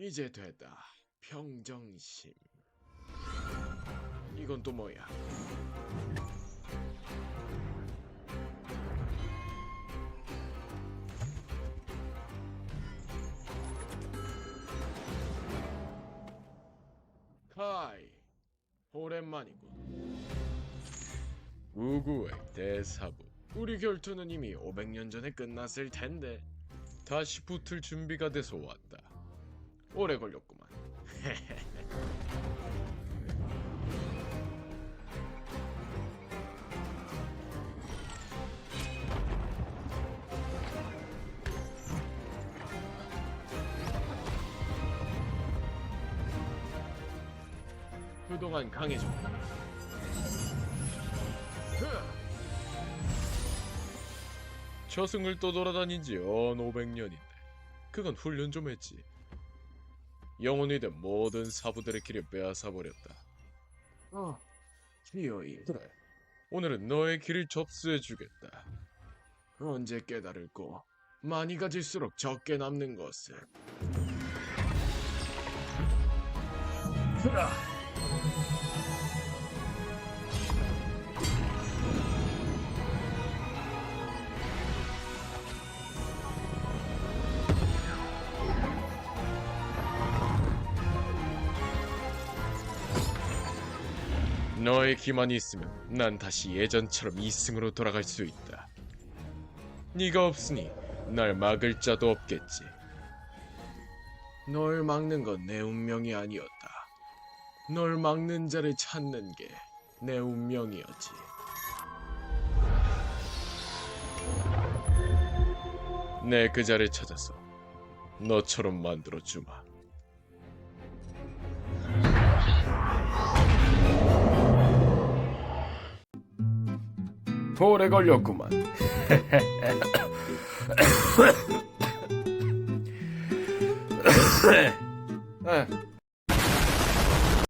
이제 됐다. 평정심. 이건 또 뭐야? 카이, 오랜만이군. 우구의 대사부. 우리 결투는 이미 500년 전에 끝났을 텐데 다시 붙을 준비가 돼서 왔다. 오래 걸렸구만. 그동안 강해졌다. 저승을 떠돌아다닌 지 연 500년인데 그건 훈련 좀 했지. 영혼이 된 모든 사부들의 길을 빼앗아 버렸다. 어, 기어이. 그래. 오늘은 너의 길을 접수해 주겠다. 언제 깨달을꼬? 많이 가질수록 적게 남는 것을. 흐라. 너의 기만이 있으면 난 다시 예전처럼 2승으로 돌아갈 수 있다. 네가 없으니 날 막을 자도 없겠지. 널 막는 건 내 운명이 아니었다. 널 막는 자를 찾는 게 내 운명이었지. 내 그 자를 찾아서 너처럼 만들어 주마. 오래 걸렸구만. 아,